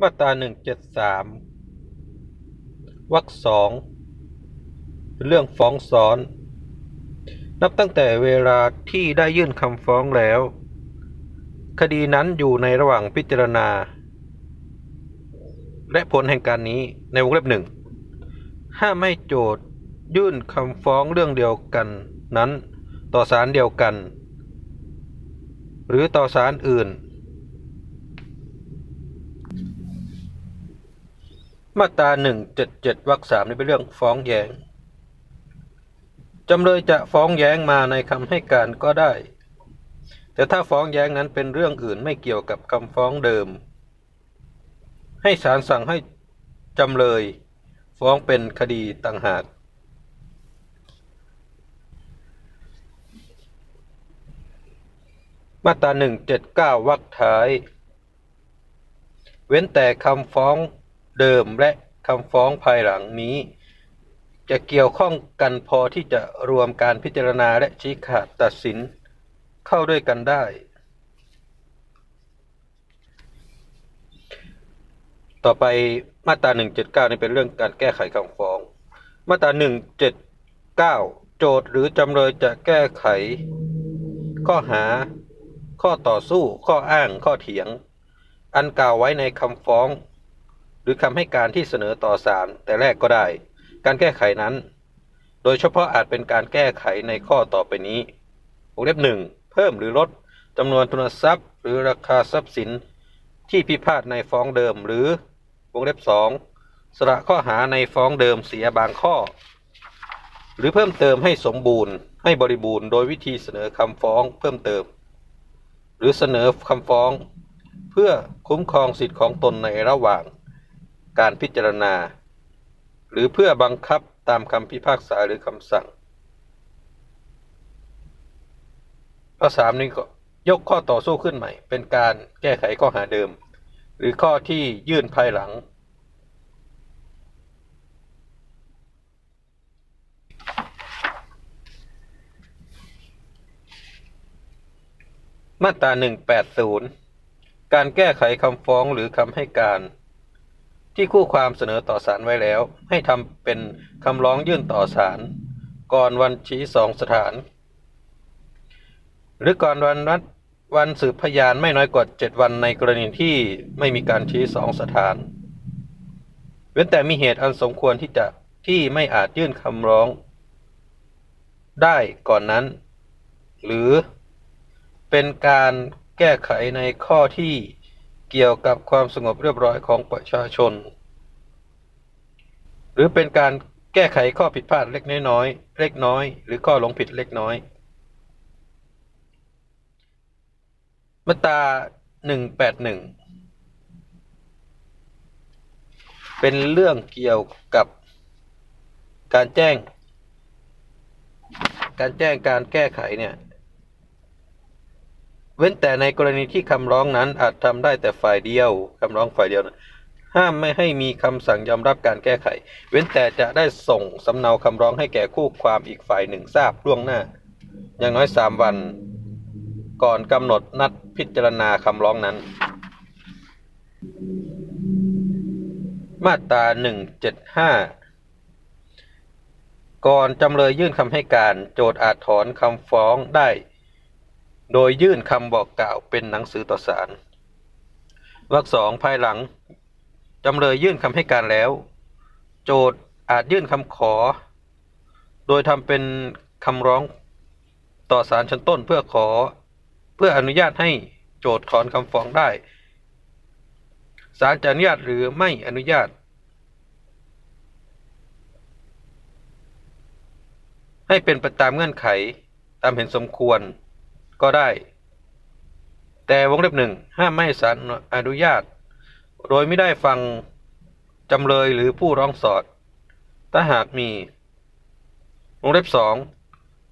มาตราหนึ่งเจ็ดสามวรรคสองเรื่องฟ้องซ้อน นับตั้งแต่เวลาที่ได้ยื่นคำฟ้องแล้ว คดีนั้นอยู่ในระหว่างพิจารณา และผลแห่งการนี้ในวงเล็บหนึ่งห้ามให้โจทยื่นคำฟ้องเรื่องเดียวกันนั้น ต่อศาลเดียวกัน หรือต่อศาลอื่น มาตราหนึ่งเจ็ดเจ็ดวรรคสามนี่เป็นเรื่องฟ้องแย้งจำเลยจะฟ้องแย้งมาในคำให้การก็ได้ แต่ถ้าฟ้องแย้งนั้นเป็นเรื่องอื่นไม่เกี่ยวกับคำฟ้องเดิม ให้ศาลสั่งให้จำเลย ฟ้องเป็นคดีต่างหาก มาตราหนึ่งเจ็ดเก้าวรรคท้าย เว้นแต่คำฟ้อง เดิมและคำฟ้องภายหลังนี้ จะเกี่ยวข้องกันพอที่จะรวมการพิจารณาและชี้ขาดตัดสินเข้าด้วยกันได้ ต่อไปมาตรา 179 นี่เป็นเรื่องการแก้ไขคำฟ้อง มาตรา 179 โจทย์หรือจำเลยจะแก้ไข ข้อหา ข้อต่อสู้ ข้ออ้าง ข้อเถียง อันกล่าวไว้ในคำฟ้อง หรือคำให้การที่เสนอต่อศาลแต่แรกก็ได้ การแก้ไขนั้น โดยเฉพาะอาจเป็นการแก้ไขในข้อต่อไปนี้วงเล็บหนึ่งเพิ่มหรือลดจำนวนทุนทรัพย์ หรือราคาทรัพย์สิน ที่พิพาทในฟ้องเดิมหรือวงเล็บสองสระข้อหาในฟ้องเดิมเสียบางข้อ หรือเพิ่มเติมให้สมบูรณ์ ให้บริบูรณ์โดยวิธีเสนอคำฟ้องเพิ่มเติม หรือเสนอคำฟ้อง เพื่อคุ้มครองสิทธิของตนในระหว่าง การพิจารณา หรือเพื่อบังคับตามคำพิพากษาหรือคำสั่ง ข้อสามนี้ก็ยกข้อต่อสู้ขึ้นใหม่ เป็นการแก้ไขข้อหาเดิม หรือข้อที่ยื่นภายหลัง มาตรา180 การแก้ไขคำฟ้องหรือคำให้การ ที่คู่ความเสนอต่อศาลไว้แล้ว ให้ทำเป็นคำร้องยื่นต่อศาลก่อนวันชี้สองสถาน หรือก่อนวันนัดวันสืบพยานไม่น้อยกว่าเจ็ดวันในกรณีที่ไม่มีการชี้สองสถาน เว้นแต่มีเหตุอันสมควรที่จะที่ไม่อาจยื่นคำร้อง ได้ก่อนนั้น หรือเป็นการแก้ไขในข้อที่ เกี่ยวกับความสงบเรียบร้อยของประชาชน หรือเป็นการแก้ไขข้อผิดพลาดเล็กน้อยเล็กน้อย หรือข้อหลงผิดเล็กน้อยมาตราหนึ่งแปดหนึ่งเป็นเรื่องเกี่ยวกับการแจ้ง การแจ้งการแก้ไขเนี่ย เว้นแต่ในกรณีที่คำร้องนั้นอาจทำได้แต่ฝ่ายเดียวคำร้องฝ่ายเดียวนะห้ามไม่ให้มีคำสั่งยอมรับการแก้ไข เว้นแต่จะได้ส่งสำเนาคำร้องให้แก่คู่ความอีกฝ่ายหนึ่งทราบล่วงหน้า อย่างน้อยสามวัน ก่อนกำหนดนัดพิจารณาคำร้องนั้น มาตราหนึ่งเจ็ดห้าก่อนจำเลยยื่นคำให้การ โจทย์อาจถอนคำฟ้องได้ โดยยื่นคำบอกกล่าวเป็นหนังสือต่อศาลวรรคสองภายหลัง จำเลยยื่นคำให้การแล้ว โจทย์อาจยื่นคำขอ โดยทำเป็นคำร้องต่อศาลชั้นต้นเพื่อขอ เพื่ออนุญาตให้โจทย์ถอนคำฟ้องได้ศาลจะอนุญาตหรือไม่อนุญาต ให้เป็นไปตามเงื่อนไขตามเห็นสมควร ก็ได้ แต่วงเล็บหนึ่งห้ามไม่ให้ศาลอนุญาต โดยไม่ได้ฟังจำเลยหรือผู้ร้องสอด ถ้าหากมีวงเล็บสอง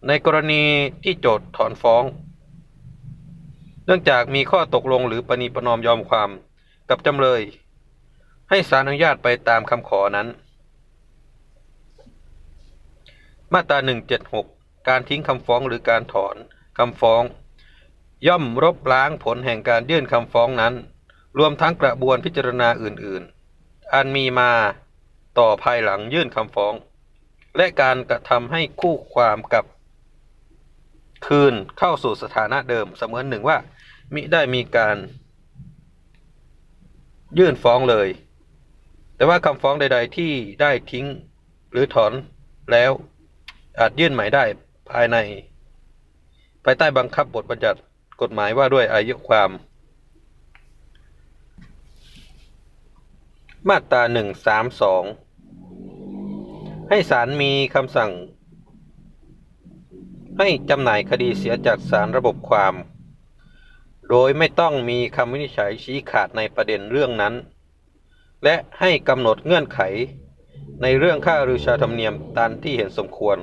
ในกรณีที่โจทย์ถอนฟ้อง เนื่องจากมีข้อตกลงหรือประนีประนอมยอมความกับจำเลย ให้ศาลอนุญาตไปตามคำขอนั้น มาตรา176 การทิ้งคำฟ้องหรือการถอนคำฟ้อง ย่อมลบล้างผลแห่งการยื่นคำฟ้องนั้น รวมทั้งกระบวนพิจารณาอื่นๆ อันมีมาต่อภายหลังยื่นคำฟ้อง และการกระทำให้คู่ความกับ คืนเข้าสู่สถานะเดิมเสมือนหนึ่งว่า มิได้มีการ ยื่นฟ้องเลย แต่ว่าคำฟ้องใด ๆ ที่ได้ทิ้งหรือถอนแล้วอาจยื่นใหม่ได้ภายใน ภายใต้บังคับบทบัญญัติ กฎหมายว่าด้วยอายุความ มาตราหนึ่งสามสองให้ศาลมีคำสั่ง ให้จำหน่ายคดีเสียจากศาลระบบความ โดยไม่ต้องมีคำวินิจฉัยชี้ขาดในประเด็นเรื่องนั้น และให้กำหนดเงื่อนไข ในเรื่องค่ารือชาธรรมเนียมตามที่เห็นสมควร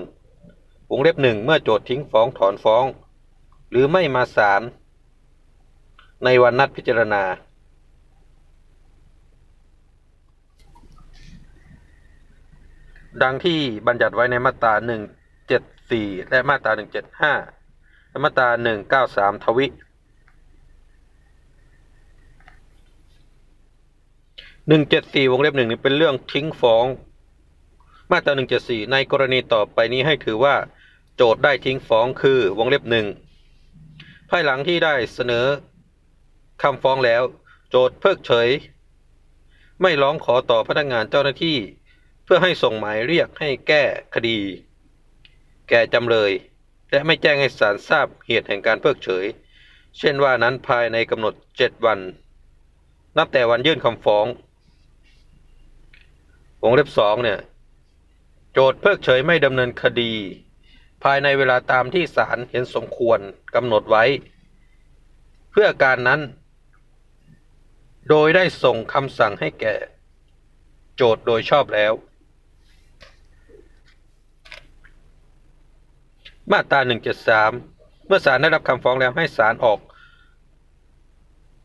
วงเล็บหนึ่งเมื่อโจทย์ทิ้งฟ้องถอนฟ้อง หรือไม่มาศาลในวันนัดพิจารณา ดังที่บัญญัติไว้ในมาตรา 174 และมาตรา 175 และมาตรา 193 ทวิ 174 วงเล็บหนึ่งนี่เป็นเรื่องทิ้งฟ้อง มาตรา 174 ในกรณีต่อไปนี้ให้ถือว่า โจทย์ได้ทิ้งฟ้องคือวงเล็บหนึ่ง ภายหลังที่ได้เสนอคำฟ้องแล้ว โจทย์เพิกเฉย ไม่ร้องขอต่อพนักงานเจ้าหน้าที่ เพื่อให้ส่งหมายเรียกให้แก้คดี แก่จำเลย และไม่แจ้งให้ศาลทราบเหตุแห่งการเพิกเฉย เช่นว่านั้นภายในกำหนด7วัน นับแต่วันยื่นคำฟ้องวงเล็บสองเนี่ย โจทย์เพิกเฉยไม่ดำเนินคดี ภายในเวลาตามที่ศาลเห็นสมควรกำหนดไว้ เพื่อการนั้น โดยได้ส่งคำสั่งให้แก่ โจทย์โดยชอบแล้ว มาตรา173 เมื่อศาลได้รับคำฟ้องแล้วให้ศาลออก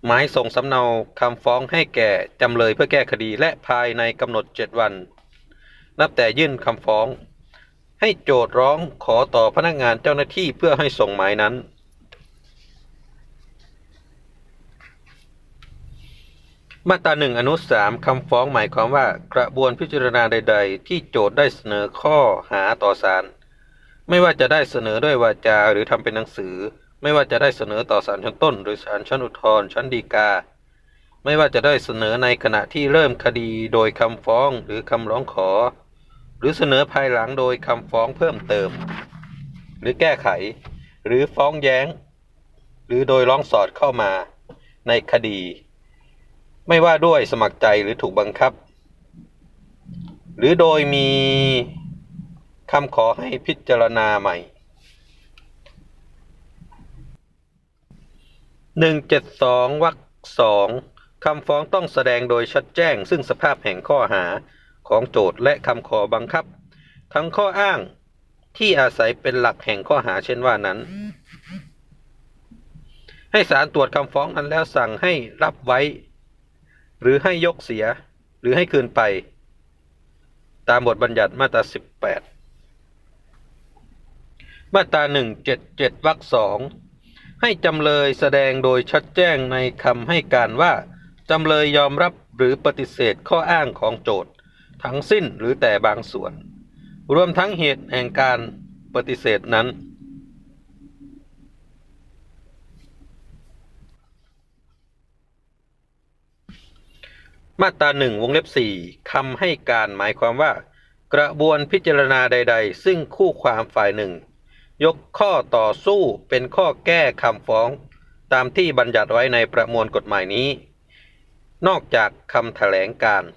หมายส่งสำเนาคำฟ้องให้แก่จำเลยเพื่อแก้คดีและภายในกำหนด 7 วัน นับแต่ยื่นคำฟ้อง ให้โจทร้องขอต่อพนักงานเจ้าหน้าที่เพื่อให้ส่งหมายนั้น มาตราหนึ่งอนุสามคำฟ้องหมายความว่ากระบวนพิจารณาใด ๆ ที่โจทได้เสนอข้อหาต่อศาลไม่ว่าจะได้เสนอด้วยวาจาหรือทำเป็นหนังสือ ไม่ว่าจะได้เสนอต่อศาลชั้นต้น หรือศาลชั้นอุทธรณ์ชั้นฎีกา ไม่ว่าจะได้เสนอในขณะที่เริ่มคดีโดยคำฟ้องหรือคำร้องขอ หรือเสนอภายหลังโดยคำฟ้องเพิ่มเติม หรือแก้ไข หรือฟ้องแย้ง หรือโดยร้องสอดเข้ามา ในคดี ไม่ว่าด้วยสมัครใจหรือถูกบังคับ หรือโดยมีคำขอให้พิจารณาใหม่หนึ่งเจ็ดสองวรรคสองคำฟ้องต้องแสดงโดยชัดแจ้งซึ่งสภาพแห่งข้อหา ของโจทย์และคำขอบังคับ ทั้งข้ออ้างที่อาศัยเป็นหลักแห่งข้อหาเช่นว่านั้น ให้ศาลตรวจคำฟ้องนั้นแล้วสั่งให้รับไว้ หรือให้ยกเสียหรือให้คืนไป ตามบทบัญญัติมาตรา 18 มาตรา 177วรรคสองให้จำเลยแสดงโดยชัดแจ้งในคำให้การว่า จำเลยยอมรับหรือปฏิเสธข้ออ้างของโจทย์ ทั้งสิ้นหรือแต่บางส่วน รวมทั้งเหตุแห่งการปฏิเสธนั้น มาตราหนึ่งวงเล็บสี่คำให้การหมายความว่า กระบวนพิจารณาใด ๆ ซึ่งคู่ความฝ่ายหนึ่ง ยกข้อต่อสู้เป็นข้อแก้คำฟ้อง ตามที่บัญญัติไว้ในประมวลกฎหมายนี้ นอกจากคำแถลงการ์